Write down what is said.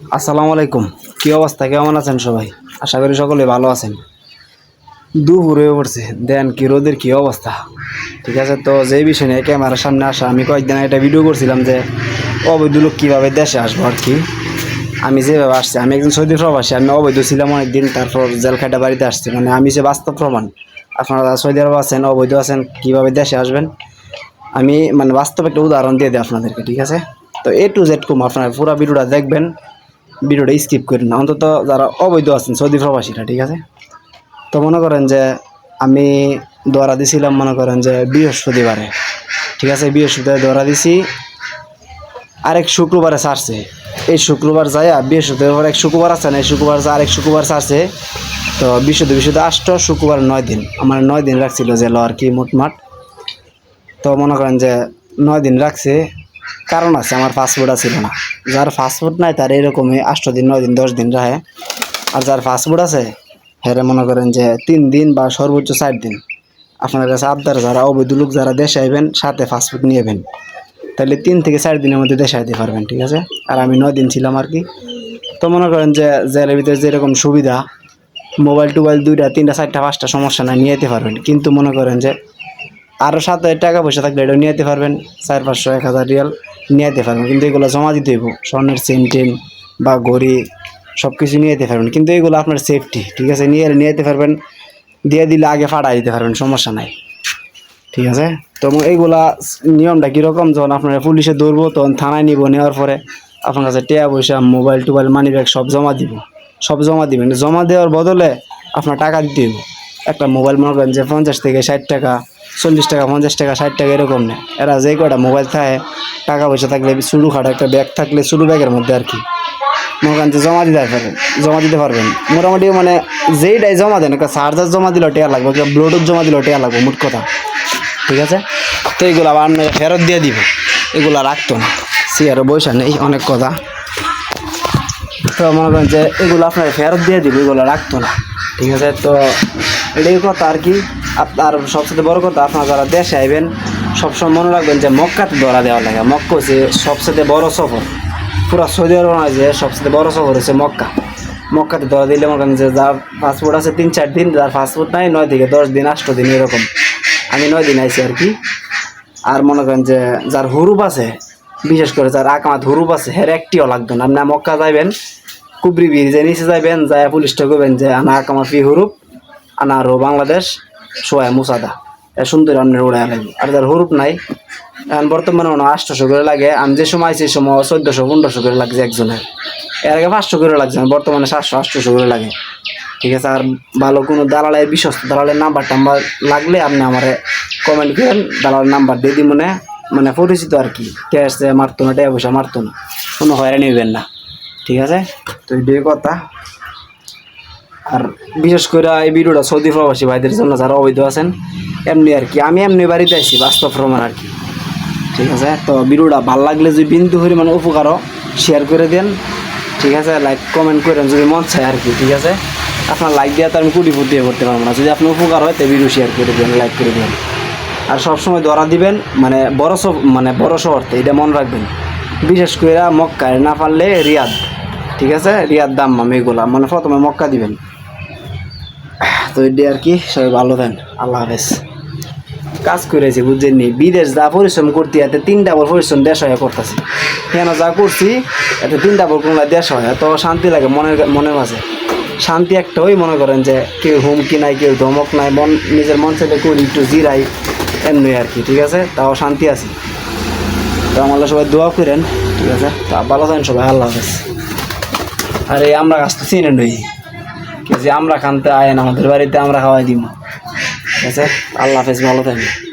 আসসালামু আলাইকুম। কী অবস্থা? কেমন আছেন সবাই? আশা করি সকলে ভালো আছেন। দুপুর হয়ে পড়ছে। দেন কি রোদের কি অবস্থা? ঠিক আছে, তো যে বিষয় নিয়ে ক্যামেরার সামনে আসা, আমি কয়েকদিন একটা ভিডিও করছিলাম যে অবৈধ লোক কীভাবে দেশে আসব আর কি। আমি যেভাবে আসছি, আমি একজন সৌদি প্রবাসী, আমি অবৈধ ছিলাম অনেকদিন, তারপর জেল খাটা বাড়িতে আসছি। মানে আমি যে বাস্তব প্রমাণ, আপনারা সৌদি আরব আছেন, অবৈধ আছেন, কীভাবে দেশে আসবেন? আমি মানে বাস্তব একটা উদাহরণ দিয়ে দিই আপনাদেরকে, ঠিক আছে? তো এ টু জেড কম আপনারা পুরো ভিডিওটা দেখবেন। ভিডিওটা স্কিপ করেন না। অন্তত যারা অবৈধ আছেন, সৌদি প্রবাসীরা, ঠিক আছে? তো মনে করেন যে আমি দোয়ারা দিছিলাম, মনে করেন যে বৃহস্পতিবারে, ঠিক আছে? বৃহস্পতিবারে দোয়ারা দিছি। আরেক শুক্রবারে ছাড়ছে এই শুক্রবার যায় বৃহস্পতিবার এক শুক্রবার আছে না, এই শুক্রবার যায় আরেক শুক্রবার ছাড়ছে তো বিশুদ্ধ বিশুদ্ধ আষ্ট, শুক্রবার নয় দিন। আমার নয় দিন রাখছিল যে ল আর কি মোটমাট। তো মনে করেন যে নয় দিন রাখছে। কারণ আছে, আমার পাসপোর্ট ছিল না। যার পাসপোর্ট নাই, তার এরকমই আষ্ট দিন, নয় দিন, দশ দিন রাখে আর যার পাসপোর্ট আছে, হেরে মনে করেন যে তিন দিন বা সর্বোচ্চ চার দিন। আপনার কাছে আবদার যারা, অবৈধ লোক যারা দেশে আইবেন, সাথে পাসপোর্ট নিয়েবেন তাহলে তিন থেকে চার দিনের মধ্যে দেশে আইতে পারবেন, ঠিক আছে? আর আমি নয় দিন ছিলাম আর কি। তো মনে করেন যে জেলের ভিতরে যেরকম সুবিধা, মোবাইল, টোবাইল দুইটা, তিনটা, চারটা, পাঁচটা সমস্যা নাই, নিয়ে যেতে পারবেন। কিন্তু মনে করেন যে আরও সাত হাজার টাকা পয়সা থাকলে এটাও নিয়ে যেতে পারবেন। চার পাঁচশো, এক হাজার রিয়াল নিয়ে যেতে পারবেন। কিন্তু এগুলো জমা দিতে হইব। স্বর্ণের চেন টেন বা ঘড়ি সব কিছু নিয়ে যেতে পারবেন। কিন্তু এগুলো আপনার সেফটি ঠিক আছে? নিয়ে নিয়ে যেতে পারবেন। দিয়ে দিলে আগে ফাটাই দিতে পারবেন, সমস্যা নাই। ঠিক আছে? তো এইগুলা নিয়মটা কীরকম? যখন আপনার পুলিশে ধরবো, তখন থানায় নিব, নেওয়ার পরে আপনার কাছে টেয়া পয়সা মোবাইল টোবাইল মানি ব্যাগ সব জমা দিব। সব জমা দিবেন। জমা দেওয়ার বদলে আপনার টাকা দিতে হইব। একটা মোবাইল মনে করেন যে পঞ্চাশ থেকে ষাট টাকা, চল্লিশ টাকা, পঞ্চাশ টাকা, ষাট টাকা এরকম নেয়। এরা যে কটা মোবাইল থাকে, টাকা পয়সা থাকলে শুরু খাটো একটা ব্যাগ থাকলে শুরু ব্যাগের মধ্যে আর কি। মনে করেন যে জমা দিতে পারবেন, জমা দিতে পারবেন। মোটামুটি মানে যেইটাই জমা দেন, একটা চার্জার জমা দিলেও টেয়া লাগবে, একটা ব্লুটুথ জমা দিলেও টেয়া লাগবে, মোট কথা। ঠিক আছে? তো এইগুলো আবার ফেরত দিয়ে দিব। এগুলো রাখতো না। চেয়ারে বৈশা নেই, অনেক কথা। তো মনে করেন যে এগুলো আপনাকে ফেরত দিয়ে দিব, এগুলো রাখতো না। ঠিক আছে? তো এটাই কথা আর কি। আর সবচেয়ে বড় কথা, আপনারা যারা দেশে আইবেন, সবসময় মনে রাখবেন যে মক্কাতে ধরা দেওয়া লাগে। মক্কা হচ্ছে সবচেয়ে বড় সফর। পুরো সৌদি আরব যে সবচেয়ে বড় সফর হচ্ছে মক্কা। মক্কাতে ধরা দিলে মনে করেন যে যার পাসপোর্ট আছে তিন চার দিন, যার পাসপোর্ট নাই, নয় থেকে দশ দিন, আষ্ট দিন এরকম। আমি নয় দিন আইছি আর কি। আর মনে করেন যে যার হুরুপ আছে, বিশেষ করে যার আকামাত হুরুপ আছে, হের একটিও লাগবে না। আপনি মক্কা যাইবেন, কুবরি ব্রিজে নিচে যাইবেন যায় পুলিশটা করবেন যে, আনা আকামা ফি হুরুপ। আনা আরও বাংলাদেশ সোয়া মুসাদা। এ সুন্দর আপনার উড়াই লাগবে আর যার হুরুপ নাই, এখন বর্তমানে মনে আটশোশো করে লাগে আমি যে সময় আইছি সে সময় চোদ্দোশো, পনেরোশো করে লাগছে একজনের। এর আগে পাঁচশো করে লাগছে বর্তমানে সাতশো, আটশোশো করে লাগে। ঠিক আছে, আর ভালো কোনো দালালের বিশ্বস্ত দালালের নাম্বার টাম্বার লাগলে আপনি আমার কমেন্ট করেন, দালালের নাম্বার দিয়ে দিই মনে মানে পরিচিত আর কি ক্যাশ মারতো না টাকা পয়সা মারতো না। কোনো হয়রানি হইবেন না। ঠিক আছে? তো এটাই কথা। আর বিশেষ করে এই ভিডিওটা সৌদি প্রবাসী ভাইদের জন্য যারা অবৈধ আছেন, এমনি আর কি। আমি এমনি বাড়িতে আছি, বাস্তব প্রমাণ আর কি। ঠিক আছে? তো ভিডিওটা ভালো লাগলে যদি বিন্দু পরিমাণে উপকারও শেয়ার করে দেন। ঠিক আছে? লাইক কমেন্ট করেন যদি মন চায় আর কি, ঠিক আছে? আপনার লাইক দেওয়া তো আমি কুটি ফুট দিয়ে করতে পারব না। যদি আপনার উপকার হয়, তো ভিডিও শেয়ার করে দেবেন লাইক করে দেবেন আর সবসময় ধরা দিবেন মানে বড় মানে বড় শহরতে এটা মনে রাখবেন। বিশেষ করে মক্কায় না পারলে রিয়াদ, ঠিক আছে? রিয়াদ দাম আমি এগুলা মানে প্রথমে মক্কা দিবেন। তো এটাই আর কি, সবাই ভালো থাকেন, আল্লাহ হাফেজ। কাজ করেছি বুঝছেন নি? বিদেশ যা পরিশ্রম করতে এতে তিন ডাবল পরিশ্রম দেশ হয়ে করতেছি। কেন যা করছি, এতে তিন ডাবল কোনো দেশ হয় তো শান্তি লাগে মনের মনের মাঝে। শান্তি একটা ওই মনে করেন যে, কেউ হুমকি নাই, কেউ ধমক নাই, মন, নিজের মন থেকে করি, একটু জিরাই, এমনি আর কি, ঠিক আছে? তাও শান্তি আছে। তো আমাদের সবাই দোয়া করেন, ঠিক আছে? তা ভালো থাকেন সবাই, আল্লাহ হাফেজ। আরে আমরা গাছ তো চিনে নই আমরা খানতে আয়েন আমাদের বাড়িতে আমরা খাওয়াই দিব ঠিক আছে? আল্লাহ হাফেজ ভালো থাকবেন।